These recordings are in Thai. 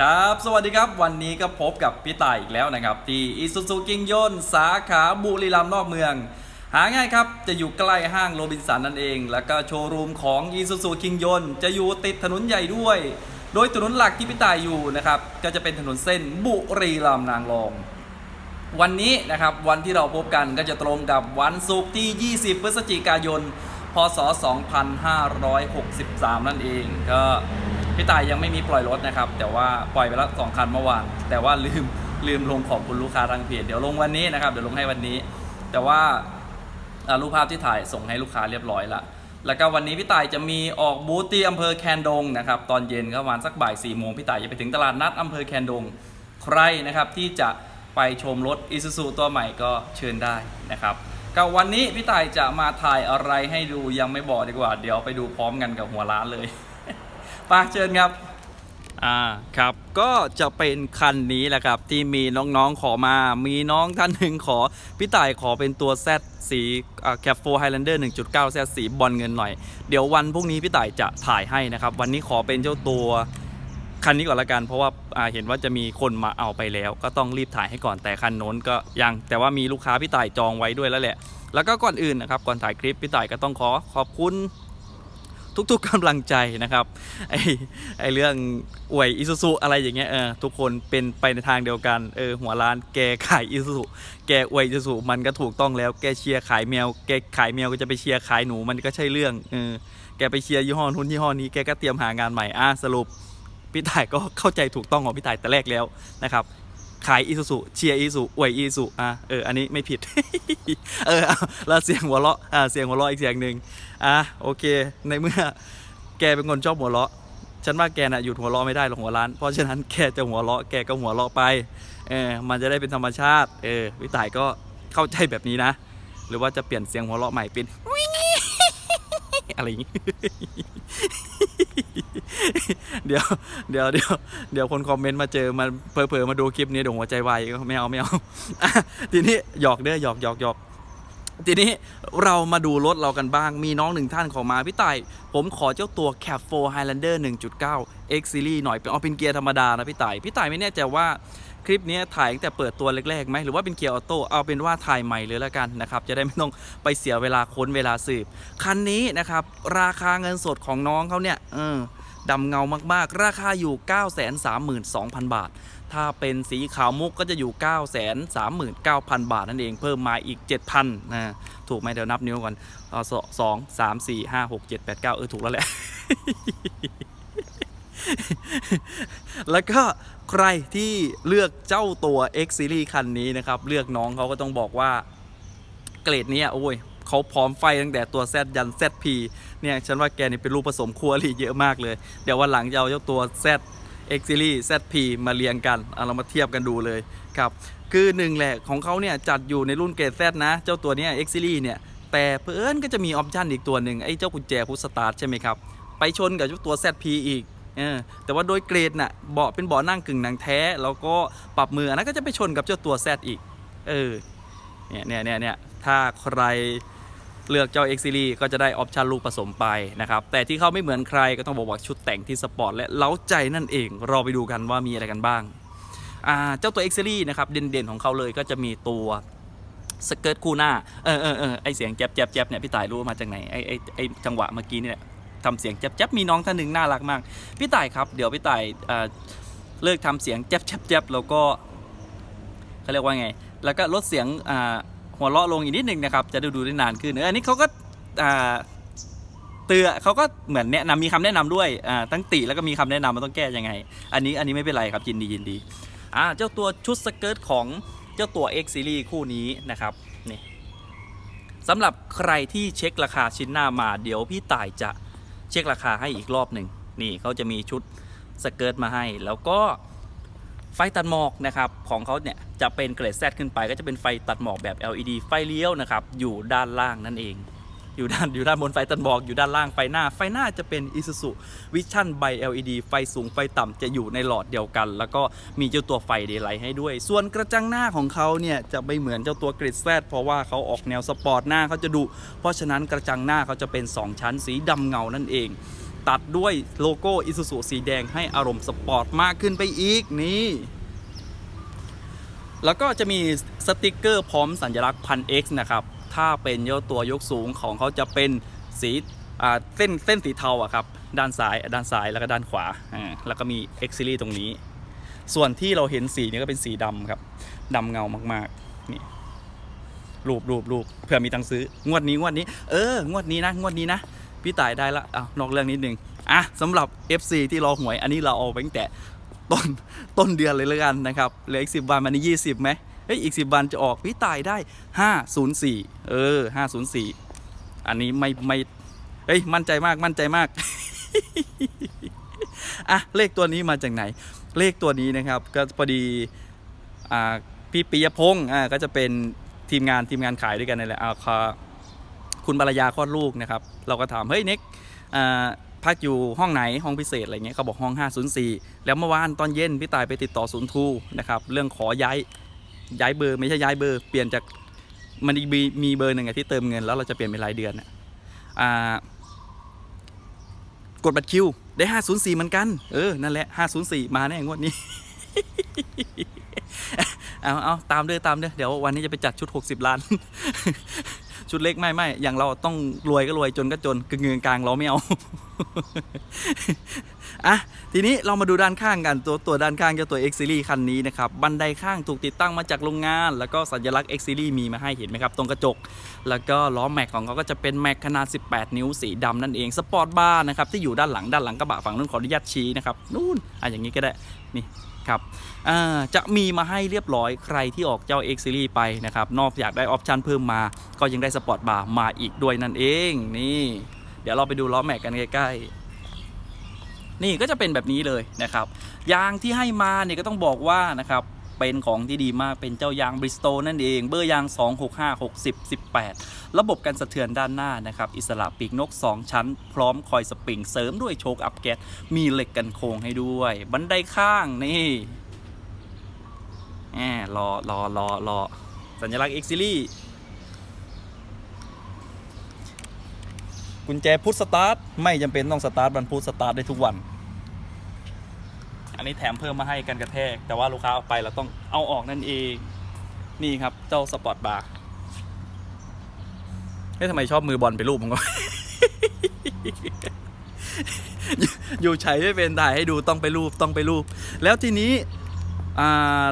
ครับ สวัสดีครับ วันนี้ก็พบกับพี่ต่ายอีกแล้วนะครับ ที่อิซูซูกิงยนสาขาบุรีรัมย์นอกเมือง หาง่ายครับ จะอยู่ใกล้ห้างโรบินสันนั่นเอง แล้วก็โชว์รูมของอิซูซูกิงยนจะอยู่ติดถนนใหญ่ด้วย โดยถนนหลักที่พี่ต่ายอยู่นะครับ ก็จะเป็นถนนเส้นบุรีรัมย์นางรอง วันนี้นะครับ วันที่เราพบกันก็จะตรงกับวันศุกร์ที่ 20 พฤศจิกายน พศ 2563 นั่นเอง ก็ พี่ตายยังไม่มีปล่อยรถนะครับ แต่ว่าปล่อยไปแล้วสองคันเมื่อวาน แต่ว่าลืมลืมลงขอบคุณลูกค้าทางเพจเดี๋ยวลงวันนี้นะครับ เดี๋ยวลงให้วันนี้ แต่ว่ารูปภาพที่ถ่ายส่งให้ลูกค้าเรียบร้อยละแล้วก็วันนี้พี่ต่ายจะมีออกบูธที่อำเภอแคนดงนะครับตอนเย็นก็ประมาณสักบ่าย4ี่โมงพี่ต่ายจะไปถึงตลาดนัดอำเภอแคนดงใครนะครับที่จะไปชมรถ i s u z u ตัวใหม่ก็เชิญได้นะครับก็วันนี้พี่ต่ายจะมาถ่ายอะไรให้ดูยังไม่บอกดีกว่า เดี๋ยวไปดูพร้อมกันกับหัวร้านเลย ไปเชิญครับ อ่าครับก็จะเป็นคันนี้แหละครับ ที่มีน้องๆขอมา มีน้องท่านหนึ่งขอ พี่ต่ายขอเป็นตัว Z สีแคปโฟไฮแลนเดอร์1.9 Z สีบอลเงินหน่อย เดี๋ยววันพรุ่งนี้พี่ต่ายจะถ่ายให้นะครับ วันนี้ขอเป็นเจ้าตัวคันนี้ก่อนละกันเพราะว่าอ่าเห็นว่าจะมีคนมาเอาไปแล้ว ก็ต้องรีบถ่ายให้ก่อนแต่คันโน้นก็ยัง แต่ว่ามีลูกค้าพี่ต่ายจองไว้ด้วยแล้วแหละ แล้วก็ก่อนอื่นนะครับก่อนถ่ายคลิปพี่ต่ายก็ต้องขอขอบคุณ ทุกๆกำลังใจนะครับไอไอเรื่องอวยอิซูซุอะไรอย่างเงี้ยเออทุกคนเป็นไปในทางเดียวกันเออหัวร้านแกขายอิซูซุแกอวยอิซูซุมันก็ถูกต้องแล้วแกเชียร์ขายแมวแกขายแมวก็จะไปเชียร์ขายหนูมันก็ใช่เรื่องเออแกไปเชียร์ยี่ห้อนู้นยี่ห้อนี้แกก็เตรียมหางานใหม่อะสรุปพี่ต่ายก็เข้าใจถูกต้องของพี่ต่ายแต่แรกแล้วนะครับ ขายอีซูซุเชียร์อีซูอวยอีซูอะเอออันนี้ไม่ผิด เออแล้วเสียงหัวเราะอ่าเสียงหัวเราะอีกเสียงหนึ่งอะโอเค ในเมื่อแกเป็นคนชอบหัวเราะฉันว่าแกน่ะหยุดหัวเราะไม่ได้หรอกหัวร้าน เพราะฉะนั้นแกจะหัวเราะแกก็หัวเราะไปเออมันจะได้เป็นธรรมชาติเออพี่ต่ายก็เข้าใจแบบนี้นะ หรือว่าจะเปลี่ยนเสียงหัวเราะใหม่เป็นอะไรอย่างงี้ เดี๋ยวเดี๋ยวเดี๋ยวเดี๋ยวคนคอมเมนต์มาเจอมาเผลอๆมาดูคลิปนี้เดี๋ยวหัวใจวายก็ไม่เอาไม่เอาทีนี้หยอกเด้อหยอกหยอกหยอกทีนี้เรามาดูรถเรากันบ้างมีน้องหนึ่งท่านขอมาพี่ต่ายผมขอเจ้าตัว Cap 4 Highlander 1.9 X Series หน่อยเป็นเอเป็นเกียร์ธรรมดานะพี่ต่ายพี่ต่ายไม่แน่ใจว่าคลิปนี้ถ่ายตั้งแต่เปิดตัวแรกๆไหมหรือว่าเป็นเกียร์ออโต้เอาเป็นว่าถ่ายใหม่เลยแล้วกันนะครับ จะได้ไม่ต้องไปเสียเวลาค้นเวลาสืบ คันนี้นะครับ ราคาเงินสดของน้องเขาเนี่ยเออ ดำเงามากๆ ราคาอยู่ 932,000 บาท ถ้าเป็นสีขาวมุกก็จะอยู่ 939,000 บาทนั่นเองเพิ่มมาอีก 7,000นะถูกไหมเดี๋ยวนับนิ้วก่อนอาสสองสามสี่ห้าหกเจ็ดแปดเก้าเออถูกแล้วแหละ แล้วก็ใครที่เลือกเจ้าตัว X Series คันนี้นะครับ เลือกน้องเขาก็ต้องบอกว่าเกรดนี้โอ้ย เขาพร้อมไฟตั้งแต่ตัว Z ยัน ZP เนี่ยฉันว่าแกนี่เป็นรูปผสมคัวรีเยอะมากเลย เดี๋ยววันหลังจะเอาเจ้าตัว Z X Series ZP มาเรียงกันเอาเรามาเทียบกันดูเลยครับคือหนึ่งแหละของเขาเนี่ยจัดอยู่ในรุ่นเกรด Z นะ เจ้าตัวเนี้ย X Series เนี่ยแต่เพื่อนก็จะมีออปชันอีกตัวหนึ่งไอ้เจ้ากุญแจพุชสตาร์ทใช่ไหมครับไปชนกับเจ้าตัว ZP อีกเออแต่ว่าโดยเกรดน่ะเบาะเป็นเบาะนั่งกึ่งหนังแท้ แล้วก็ปรับมืออันนั้นก็จะไปชนกับเจ้าตัว Z อีกเออเนี่ยเนี่ยเนี่ยเนี่ยถ้าใคร เลือกเจ้า X Series ก็จะได้ออปชันลูกผสมไปนะครับ แต่ที่เขาไม่เหมือนใครก็ต้องบอกว่าชุดแต่งที่สปอร์ตและเล้าใจนั่นเองเราไปดูกันว่ามีอะไรกันบ้างเจ้าตัว X Series นะครับเด่นๆของเขาเลยก็จะมีตัวสเกิร์ตคู่หน้า เออเออเออไอเสียงแจ๊บแจ๊บแจ๊บเนี่ยพี่ต่ายรู้มาจากไหนไอไอไอจังหวะเมื่อกี้เนี่ยทำเสียงแจ๊บแจ๊บมีน้องท่านหนึ่งน่ารักมาก พี่ต่ายครับเดี๋ยวพี่ต่ายเลิกทำเสียงแจ๊บแจ๊บแจ๊บแล้วก็เขาเรียกว่าไง แล้วก็ลดเสียงอ่า หัวเราะลงอีกนิดนึงนะครับ จะดูดูได้นานขึ้นเอออันนี้เขาก็เตือเขาก็เหมือนแนะนำมีคำแนะนำด้วยอ่าตั้งติแล้วก็มีคำแนะนำมันต้องแก้ยังไง อันนี้อันนี้ไม่เป็นไรครับยินดียินดีอ่าเจ้าตัวชุดสเกิร์ตของเจ้าตัว X Series คู่นี้นะครับนี่สำหรับใครที่เช็คราคาชิ้นหน้ามาเดี๋ยวพี่ต่ายจะเช็คราคาให้อีกรอบหนึ่งนี่เขาจะมีชุดสเกิร์ตมาให้ แล้วก็ ไฟตัดหมอกนะครับของเขาเนี่ยจะเป็นเกรด Z ขึ้นไป ก็จะเป็นไฟตัดหมอกแบบ LED ไฟเลี้ยวนะครับอยู่ด้านล่างนั่นเอง อยู่ด้านอยู่ด้านบนไฟตัดหมอกอยู่ด้านล่างไฟหน้า ไฟหน้าจะเป็น Isuzu Vision by LED ไฟสูงไฟต่ำจะอยู่ในหลอดเดียวกัน แล้วก็มีเจ้าตัวไฟเดย์ไลท์ให้ด้วย ส่วนกระจังหน้าของเขาเนี่ยจะไม่เหมือนเจ้าตัวเกรดแซเพราะว่าเขาออกแนวสปอร์ตหน้าเขาจะดุเพราะฉะนั้นกระจังหน้าเขาจะเป็น 2 ชั้นสีดำเงานั่นเอง ตัดด้วยโลโก้อิซูซูสีแดงให้อารมณ์สปอร์ตมากขึ้นไปอีกนี่ แล้วก็จะมีสติกเกอร์พร้อมสัญลักษณ์พัน X นะครับ ถ้าเป็นเยาตัวยกสูงของเขาจะเป็นสีเส้นเส้นสีเทาอะครับด้านซ้ายด้านซ้ายแล้วก็ด้านขวาอ่าแล้วก็มี X Series ตรงนี้ ส่วนที่เราเห็นสีนี้ก็เป็นสีดำครับดำเงามากๆนี่รูปรูปรูปเผื่อมีตังค์ซื้องวดนี้งวดนี้ เอองวดนี้นะงวดนี้นะ พี่ต่ายได้ละอ้าวนอกเรื่องนิดนึงอะสำหรับ FC ที่รอหวยอันนี้เราเอาไปตั้งแต่ต้นต้นเดือนเลยแล้วกันนะครับเหลืออีกสิบวันมันนี่ยี่สิบไหมเฮ้ยอีกสิบวันจะออกพี่ต่ายได้ห้าศูนย์สี่เออห้าศูนย์สี่อันนี้ไม่ไม่เฮ้ยมั่นใจมากมั่นใจมากอะเลขตัวนี้มาจากไหน เลขตัวนี้นะครับ ก็พอดีอ่าพี่ปิยพงศ์อ่าก็จะเป็นทีมงานทีมงานขายด้วยกันนี่แหละอ่าคุณบรรยาคลอดลูกนะครับ เราก็ถามเฮ้ยเน็กพักอยู่ห้องไหนห้องพิเศษอะไรเงี้ยเขาบอกห้อง 504 แล้วเมื่อวานตอนเย็นพี่ตายไปติดต่อศูนย์ทูนะครับเรื่องขอย้ายย้ายเบอร์ไม่ใช่ย้ายเบอร์เปลี่ยนจากมันมีมีเบอร์หนึ่งอะที่เติมเงินแล้วเราจะเปลี่ยนเป็นรายเดือนอ่ากดบัตรคิวได้ 504 เหมือนกัน เออ นั่นแหละ 504 มาแน่งวดนี้ เอาเอาตามเด้อตามเด้อเดี๋ยววันนี้จะไปจัดชุด 60 ล้าน ชุดเล็กไม่ไม่อย่างเราต้องรวยก็รวยจนก็จนกึ่งเงินกลางเราไม่เอาอะทีนี้เรามาดูด้านข้างกันตัวตัวด้านข้างจ้าตัว X Series คันนี้นะครับบันไดข้างถูกติดตั้งมาจากโรงงาน แล้วก็สัญลักษณ์ X Series มีมาให้เห็นไหมครับ ตรงกระจก แล้วก็ล้อแม็กของเขาก็จะเป็นแม็กขนาด 18 นิ้วสีดำนั่นเองสปอร์ตบาร์นะครับที่อยู่ด้านหลังด้านหลังกระบะฝั่งนู้นขออนุญาตชี้นะครับนู่นอะอย่างนี้ก็ได้นี่ ครับจะมีมาให้เรียบร้อยใครที่ออกเจ้า X Series ไปนะครับ นอกจากได้ออปชันเพิ่มมา ก็ยังได้สปอร์ตบาร์มาอีกด้วยนั่นเองนี่ เดี๋ยวเราไปดูล้อแม็กกันใกล้ๆ นี่ก็จะเป็นแบบนี้เลยนะครับ ยางที่ให้มาเนี่ยก็ต้องบอกว่านะครับ เป็นของที่ดีมากเป็นเจ้ายางบริสโตนั่นเอง เบอร์ยาง 265 60 18 ระบบการสะเทือนด้านหน้านะครับ อิสระปีกนก 2 ชั้น พร้อมคอยสปริงเสริมด้วยโชคอัพแก๊สมีเหล็กกันโค้งให้ด้วย บันไดข้างนี่แหมรอรอรอรอสัญลักษณ์ X Series กุญแจพุทสตาร์ท ไม่จำเป็นต้องสตาร์ทบันพุทสตาร์ทได้ทุกวัน นนี้แถมเพิ่มมาให้กันกระแทก แต่ว่าลูกค้าเอาไปเราต้องเอาออกนั่นเอง นี่ครับเจ้าสปอร์ตบาร์เฮ้ยทำไมชอบมือบอลไปรูปผมก็อยู่ใช้ไม่เป็นถ่ายให้ดูต้องไปรูปต้องไปรูป แล้วทีนี้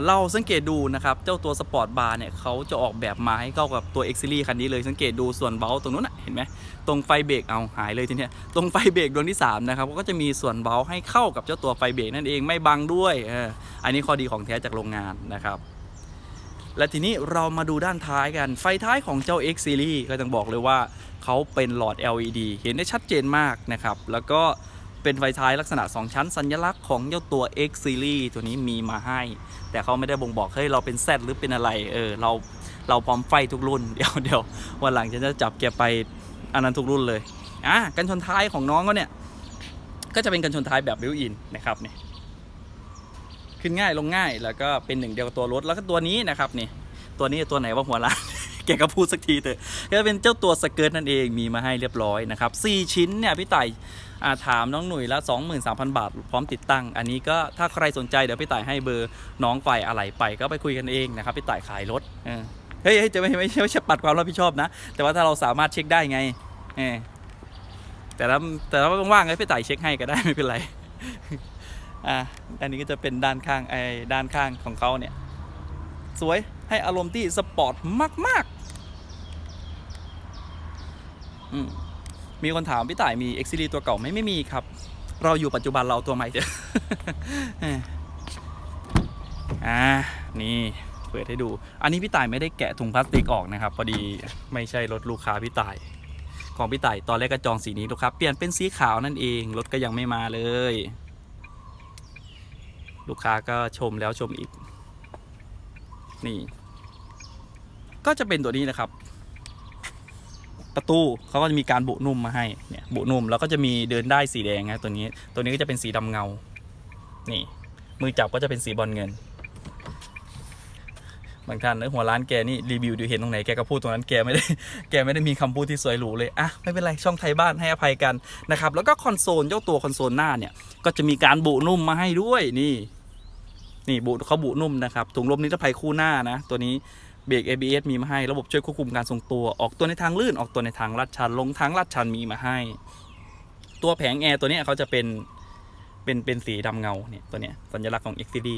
เราสังเกตดูนะครับ เจ้าตัวสปอร์ตบาร์เนี่ยเขาจะออกแบบมาให้เข้ากับตัว X Series คันนี้เลยสังเกตดูส่วนเบลตรงนู้นเห็นไหมตรงไฟเบรกเอาหายเลยทีเนี้ยตรงไฟเบรกดวงที่3นะครับก็จะมีส่วนเบาให้เข้ากับเจ้าตัวไฟเบรกนั่นเองไม่บังด้วยอออันนี้ข้อดีของแท้จากโรงงานนะครับ และทีนี้เรามาดูด้านท้ายกันไฟท้ายของเจ้า X Series ก็ต้องบอกเลยว่าเขาเป็นหลอด LED เห็นได้ชัดเจนมากนะครับแล้วก็ เป็นไฟท้ายลักษณะ 2 ชั้นสัญลักษณ์ของเจ้าตัว X Series ตัวนี้มีมาให้ แต่เขาไม่ได้บ่งบอกเฮ้ยเราเป็น Z หรือเป็นอะไร เออ เราเราพร้อมไฟทุกรุ่น เดี๋ยวเดี๋ยววันหลังฉันจะจับแกไปอันนั้นทุกรุ่นเลย อะกันชนท้ายของน้องก็เนี่ย ก็จะเป็นกันชนท้ายแบบบิวอินนะครับเนี่ยขึ้นง่ายลงง่ายแล้วก็เป็นหนึ่งเดียวกับตัวรถแล้วก็ตัวนี้นะครับนี่ตัวนี้ตัวไหนว่าหัวล้าน แกก็พูดสักทีเถอะก็เป็นเจ้าตัวสเกิร์ตนั่นเองมีมาให้เรียบร้อยนะครับ4ชิ้นเนี่ยพี่ไต่อาถามน้องหนุ่ยละ 23,000 บาท พร้อมติดตั้ง อันนี้ก็ถ้าใครสนใจเดี๋ยวพี่ต่ายให้เบอร์น้องฝ่ายอะไรไปก็ไปคุยกันเองนะครับพี่ต่ายขายรถเฮ้ยจะไม่ไม่ไม่ใช่ปัดความรับผิดชอบนะ แต่ว่าถ้าเราสามารถเช็คได้ไงแต่ถ้าแต่ถ้าว่างๆให้พี่ต่ายเช็คให้ก็ได้ไม่เป็นไรอะอันนี้ก็จะเป็นด้านข้างไอ้ด้านข้างของเขาเนี่ย สวย ให้อารมณ์ที่สปอร์ตมากๆอืมมีคนถามพี่ต่ายมี X Series ตัวเก่าไหมไม่มีครับ เราอยู่ปัจจุบันเราตัวใหม่เถอะอ่านี่เปิดให้ดู อันนี้พี่ต่ายไม่ได้แกะถุงพลาสติกออกนะครับ พอดีไม่ใช่รถลูกค้าพี่ต่าย ของพี่ต่ายตอนแรกก็จองสีนี้ลูกค้าเปลี่ยนเป็นสีขาวนั่นเองรถก็ยังไม่มาเลย ลูกค้าก็ชมแล้วชมอีก นี่ ก็จะเป็นตัวนี้นะครับ ประตูเขาก็จะมีการบุนุ่มมาให้เนี่ยบุนุ่มแล้วก็จะมีเดินได้สีแดงนะตัวนี้ ตัวนี้ก็จะเป็นสีดำเงา นี่ มือจับก็จะเป็นสีบอลเงิน บางท่านเออหัวร้านแกนี่รีวิวดูเห็นตรงไหนแกก็พูดตรงนั้นแกไม่ได้แกไม่ได้มีคำพูดที่สวยหรูเลยอะไม่เป็นไรช่องไทยบ้านให้อภัยกันนะครับ แล้วก็คอนโซลเจ้าตัวคอนโซลหน้าเนี่ยก็จะมีการบุนุ่มมาให้ด้วยนี่นี่บุเขาบุนุ่มนะครับถุงลมนิรภัยคู่หน้านะ ตัวนี้ เบรก ABS มีมาให้ระบบช่วยควบคุมการทรงตัว ออกตัวในทางลื่นออกตัวในทางลาดชัน ลงทางลาดชันมีมาให้ ตัวแผงแอร์ตัวนี้เขาจะเป็นเป็นเป็นสีดำเงาเนี่ยตัวเนี้ยสัญลักษณ์ของ XCD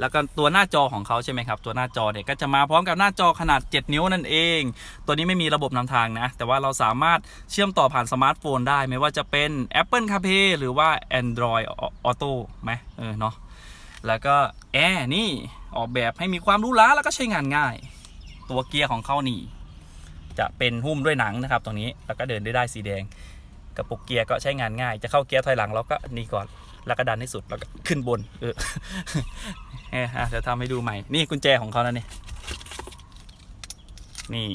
แล้วก็ตัวหน้าจอของเขาใช่ไหมครับ ตัวหน้าจอเนี่ยก็จะมาพร้อมกับหน้าจอขนาด 7 นิ้วนั่นเอง ตัวนี้ไม่มีระบบนำทางนะ แต่ว่าเราสามารถเชื่อมต่อผ่านสมาร์ทโฟนได้ ไม่ว่าจะเป็น Apple CarPlay หรือว่า Android Auto ไหมเออเนาะแล้วก็แอร์นี่ ออกแบบให้มีความรู้ล้าแล้วก็ใช้งานง่าย ตัวเกียร์ของเขานี่ จะเป็นหุ้มด้วยหนังนะครับ ตรงนี้แล้วก็เดินได้ได้สีแดง กระปุกเกียร์ก็ใช้งานง่าย จะเข้าเกียร์ถอยหลังเราก็นี่ก่อนแล้วก็ดันให้สุดแล้วก็ขึ้นบน เออเอออะเดี๋ยวทำให้ดูใหม่ นี่กุญแจของเขานะเนี่ยนี่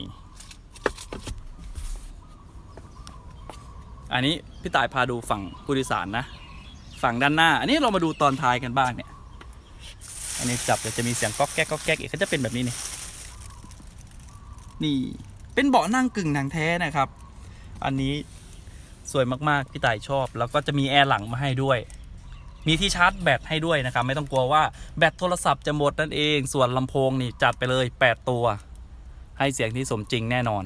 อันนี้พี่ต่ายพาดูฝั่งผู้โดยสารนะ ฝั่งด้านหน้า อันนี้เรามาดูตอนท้ายกันบ้างเนี่ย อันนี้จับเดี๋ยวจะมีเสียงก๊อกแก๊กก๊อกแก๊กอีกก็จะเป็นแบบนี้นี่นี่เป็นเบาะนั่งกึ่งหนังแท้นะครับ อันนี้สวยมากๆพี่ต่ายชอบ แล้วก็จะมีแอร์หลังมาให้ด้วย มีที่ชาร์จแบตให้ด้วยนะครับ ไม่ต้องกลัวว่าแบตโทรศัพท์จะหมดนั่นเอง ส่วนลำโพงนี่จัดไปเลย 8 ตัว ให้เสียงที่สมจริงแน่นอน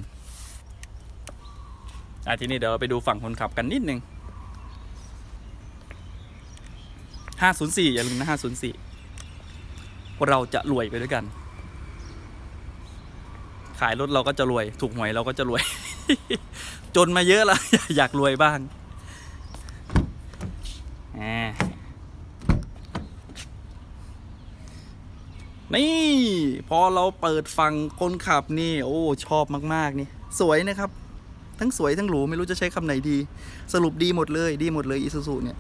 อะทีนี้เดี๋ยวไปดูฝั่งคนขับกันนิดนึง504 อย่าลืมนะ 504 เราจะรวยไปด้วยกัน ขายรถเราก็จะรวย ถูกหวยเราก็จะรวย จนมาเยอะแล้ว อยากรวยบ้างนี่ พอเราเปิดฟังคนขับนี่ โอ้ ชอบมาก ๆ นี่ สวยนะครับ ทั้งสวยทั้งหรู ไม่รู้จะใช้คำไหนดี สรุปดีหมดเลย ดีหมดเลยอีซูซูเนี่ย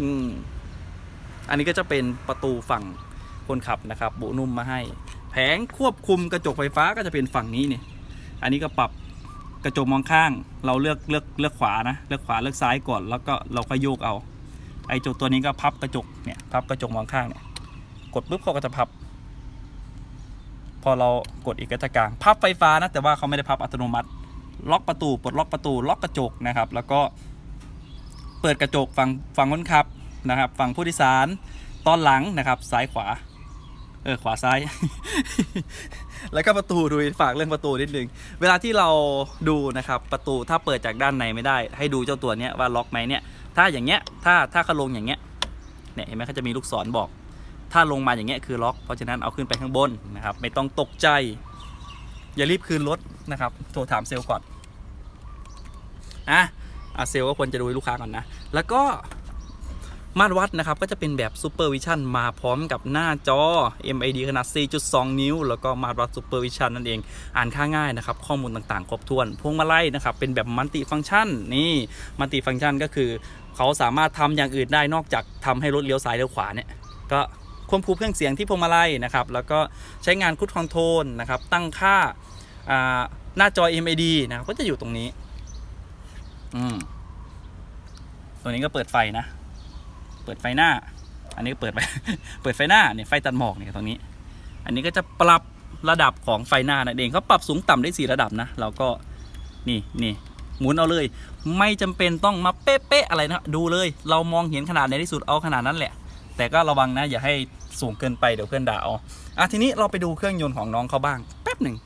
อืม อันนี้ก็จะเป็นประตูฝั่งคนขับนะครับบุนุ่มมาให้ แผงควบคุมกระจกไฟฟ้าก็จะเป็นฝั่งนี้เนี่ยอันนี้ก็ปรับกระจกมองข้าง เราเลือกเลือกเลือกขวานะเลือกขวาเลือกซ้ายก่อน แล้วก็เราค่อยโยกเอา ไอ้จุดตัวนี้ก็พับกระจกเนี่ยพับกระจกมองข้างเนี่ยกดปุ๊บเขาก็จะพับ พอเรากดอีกก็จะกลางพับไฟฟ้านะแต่ว่าเขาไม่ได้พับอัตโนมัติ ล็อกประตูปลดล็อกประตู ล็อกกระจกนะครับ แล้วก็เปิดกระจกฝั่งฝั่งคนขับ นะครับ ฝั่งผู้โดยสารตอนหลังนะครับ ซ้ายขวา เออขวาซ้าย แล้วก็ประตูดูฝากเรื่องประตูนิดนึง เวลาที่เราดูนะครับ ประตูถ้าเปิดจากด้านในไม่ได้ ให้ดูเจ้าตัวเนี้ยว่าล็อกไหมเนี่ย ถ้าอย่างเงี้ย ถ้าถ้าเขาลงอย่างเงี้ย เนี่ยเห็นไหมเขาจะมีลูกศรบอก ถ้าลงมาอย่างเงี้ยคือล็อก เพราะฉะนั้นเอาขึ้นไปข้างบนนะครับ ไม่ต้องตกใจ อย่ารีบคืนรถนะครับ โทรถามเซลล์ก่อน อะอะเซลล์ก็ควรจะดูลูกค้าก่อนนะ แล้วก็ มาตรวัดนะครับก็จะเป็นแบบ Super Vision มาพร้อมกับหน้าจอ MID ขนาด 4.2 นิ้ว แล้วก็มาตรวัด Super Vision นั่นเอง อ่านค่าง่ายนะครับ ข้อมูลต่างๆ ครบถ้วน พวงมาลัยนะครับ เป็นแบบมัลติฟัง c t ชันนี่มัลติฟัง c t ชันก็คือเขาสามารถทำอย่างอื่นได้นอกจากทำให้รถเลี้ยวซ้ายเลี้ยวขวาเนี่ยก็ควบคุมเครื่องเสียงที่พวงมาลัยนะครับ แล้วก็ใช้งานคุดคอนโทรลนะครับ ตั้งค่าหน้าจอ MID นะครับก็จะอยู่ตรงนี้ อืมตัวนี้ก็เปิดไฟนะ เปิดไฟหน้า อันนี้เปิดไฟเปิดไฟหน้าเนี่ยไฟตัดหมอกเนี่ยตรงนี้ อันนี้ก็จะปรับระดับของไฟหน้านั่นเองเขาปรับสูงต่ำได้สี่ระดับนะเราก็นี่นี่หมุนเอาเลย ไม่จำเป็นต้องมาเป๊ะๆอะไรนะดูเลย เรามองเห็นขนาดในที่สุดเอาขนาดนั้นแหละ แต่ก็ระวังนะอย่าให้สูงเกินไปเดี๋ยวเพื่อนด่าเอาอะทีนี้เราไปดูเครื่องยนต์ของน้องเขาบ้างแป๊บหนึ่ง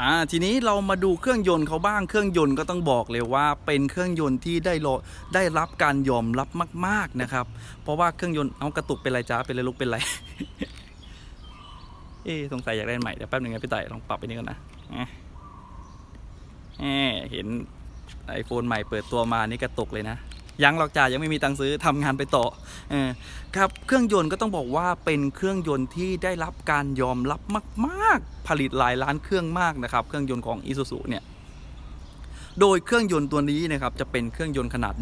อ่าทีนี้เรามาดูเครื่องยนต์เขาบ้างเครื่องยนต์ก็ต้องบอกเลยว่าเป็นเครื่องยนต์ที่ได้รได้รับการยอมรับมาก ๆนะครับ เพราะว่าเครื่องยนต์เอากระตุกเป็นไรจ้าเป็นไรลุกเป็นไรเอ๊สงสัยอยากได้ใหม่เดี๋ยวแป๊บหนึงนะพี่ไต่ลองปรับไปนี่ก่อนนะแหมแหมเห็นไอโฟนใหม่เปิดตัวมานี่กระตุกเลยนะยังหรอกจ้ายังไม่มีตังค์ซื้อทำงานไปต่อเออครับเครื่องยนต์ก็ต้องบอกว่าเป็นเครื่องยนต์ที่ได้รับการยอมรับมาก ๆ ผลิตหลายล้านเครื่องมากนะครับ เครื่องยนต์ของ i s u z u เนี่ย โดยเครื่องยนต์ตัวนี้นะครับจะเป็นเครื่องยนต์ขนาด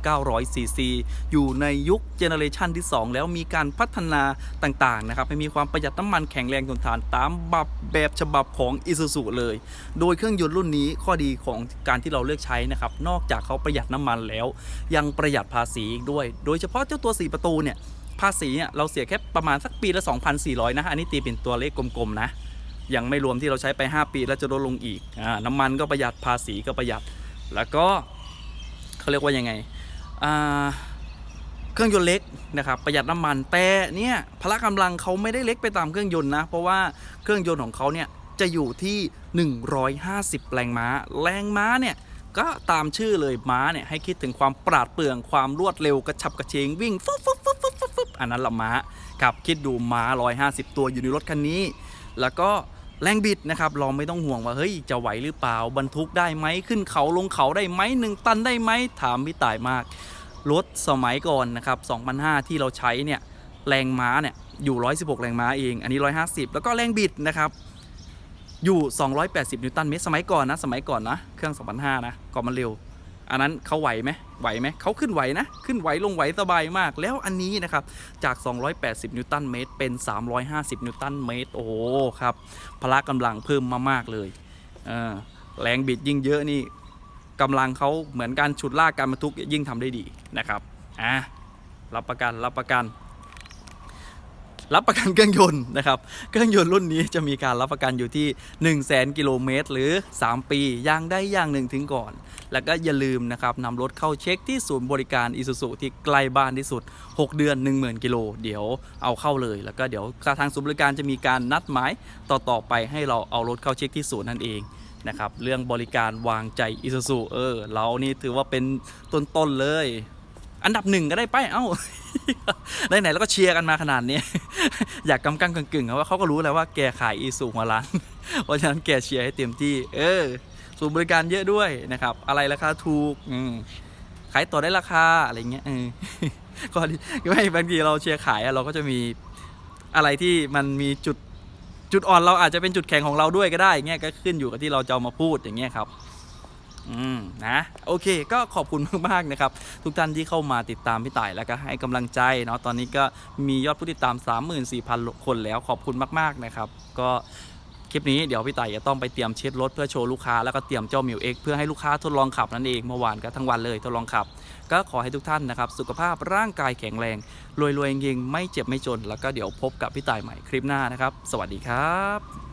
1,900 ซีซี อยู่ในยุคเจเนอเรชันที่ 2 แล้วมีการพัฒนาต่างๆนะครับให้มีความประหยัดน้ำมันแข็งแรงทนทานตามแบบแบบฉบับของ i s u z u เลย โดยเครื่องยนต์รุ่นนี้ข้อดีของการที่เราเลือกใช้นะครับ นอกจากเขาประหยัดน้ำมันแล้ว ยังประหยัดภาษีอีกด้วย โดยเฉพาะเจ้าตัว 4 ประตูเนี่ยภาษีเนี่ยเราเสียแค่ประมาณสักปีละ 2,400 นะ อันนี้ตีเป็นตัวเลขกลมๆ นะ ยังไม่รวมที่เราใช้ไป 5 ปีแล้วจะลดลงอีกอน้ำมันก็ประหยัดภาษีก็ประหยัด แล้วก็เขาเรียกว่ายังไงเครื่องยนต์เล็กนะครับประหยัดน้ำมันแต่เนี่ยพละกำลังเขาไม่ได้เล็กไปตามเครื่องยนต์นะ เพราะว่าเครื่องยนต์ของเขาเนี่ยจะอยู่ที่ 150 แรงม้า แรงม้าเนี่ยก็ตามชื่อเลยม้าเนี่ยให้คิดถึงความปราดเปรื่องความรวดเร็วกระฉับกระเฉงวิ่งฟุ๊บฟุ๊บฟุ๊บฟุ๊บฟุ๊บฟุ๊บอันนั้นละม้าครับคิดดูม้า 150 ตัวอยู่ในรถคันนี้ แล้วก็ แรงบิดนะครับเราไม่ต้องห่วงว่าเฮ้ยจะไหวหรือเปล่าบรรทุกได้ไหมขึ้นเขาลงเขาได้ไหมหนึ่งตันได้ไหมถามพี่ต่ายมากรถสมัยก่อนนะครับ2005 ที่เราใช้เนี่ยแรงม้าเนี่ยอยู่ 116 แรงม้าเอง อันนี้ 150 แล้วก็แรงบิดนะครับอยู่ 280 นิวตันเมตรสมัยก่อนนะสมัยก่อนนะเครื่อง2005นะก่อนมันเร็ว อันนั้นเขาไหวไหมไหวไหมเขาขึ้นไหวนะ ขึ้นไหวลงไหวสบายมาก แล้วอันนี้นะครับ จาก 280 นิวตันเมตร เป็น 350 นิวตันเมตร โอ้โหครับ พละกำลังเพิ่มมามากเลยเออแรงบิดยิ่งเยอะนี่กำลังเขาเหมือนการฉุดลากการบรรทุกยิ่งทำได้ดีนะครับ อะ รับประกัน รับประกัน รับประกันเครื่องยนต์นะครับเครื่องยนต์รุ่นนี้จะมีการรับประกันอยู่ที่ 1 0 0 0 0แกิโลเมตรหรือ 3 ปีอย่างได้อย่างหนึ่งถึงก่อน แล้วก็อย่าลืมนะครับนำรถเข้าเช็คที่ศูนย์บริการอิ u z u ที่ใกล้บ้านที่สุด 6 เดือน 10,000 กิโลเดี๋ยวเอาเข้าเลย แล้วก็เดี๋ยวทางศูนย์บริการจะมีการนัดหมายต่อๆไปให้เราเอารถเข้าเช็คที่ศูนย์นั่นเองนะครับเรื่องบริการวางใจอิ u z u เออเรานี่ถือว่าเป็นต้นๆเลย อันดับหนึ่งก็ได้ไปเอ้าไหนๆแล้วก็เชียร์กันมาขนาดนี้ อยากกำกังกึ่งๆอะว่าเขาก็รู้แล้วว่าแกขายอีสูหัวร้านเพราะฉะนั้นแกเชียร์ให้เต็มที่ เออสูนบริการเยอะด้วยนะครับ อะไรราคาถูกอืขายต่อได้ราคาอะไรเงี้ยเออก็ไม่บางทีเราเชียร์ขายอะเราก็จะมีอะไรที่มันมีจุดจุดอ่อนเราอาจจะเป็นจุดแข็งของเราด้วยก็ได้เงี้ยก็ขึ้นอยู่กับที่เราจะามาพูดอย่างเงี้ยครับ อืมนะโอเค ก็ขอบคุณมากๆนะครับ ทุกท่านที่เข้ามาติดตามพี่ต่ายแล้วก็ให้กำลังใจเนาะตอนนี้ก็มียอดผู้ติดตาม 34,000 คนแล้วขอบคุณมาก ๆ นะครับ ก็คลิปนี้เดี๋ยวพี่ต่ายจะต้องไปเตรียมเช็ดรถเพื่อโชว์ลูกค้าแล้วก็เตรียมเจ้ามิวเอ็กเพื่อให้ลูกค้าทดลองขับนั่นเองเมื่อวานก็ทั้งวันเลยทดลองขับ ก็ขอให้ทุกท่านนะครับสุขภาพร่างกายแข็งแรงรวยๆเงงๆไม่เจ็บไม่จน แล้วก็เดี๋ยวพบกับพี่ต่ายใหม่คลิปหน้านะครับ สวัสดีครับ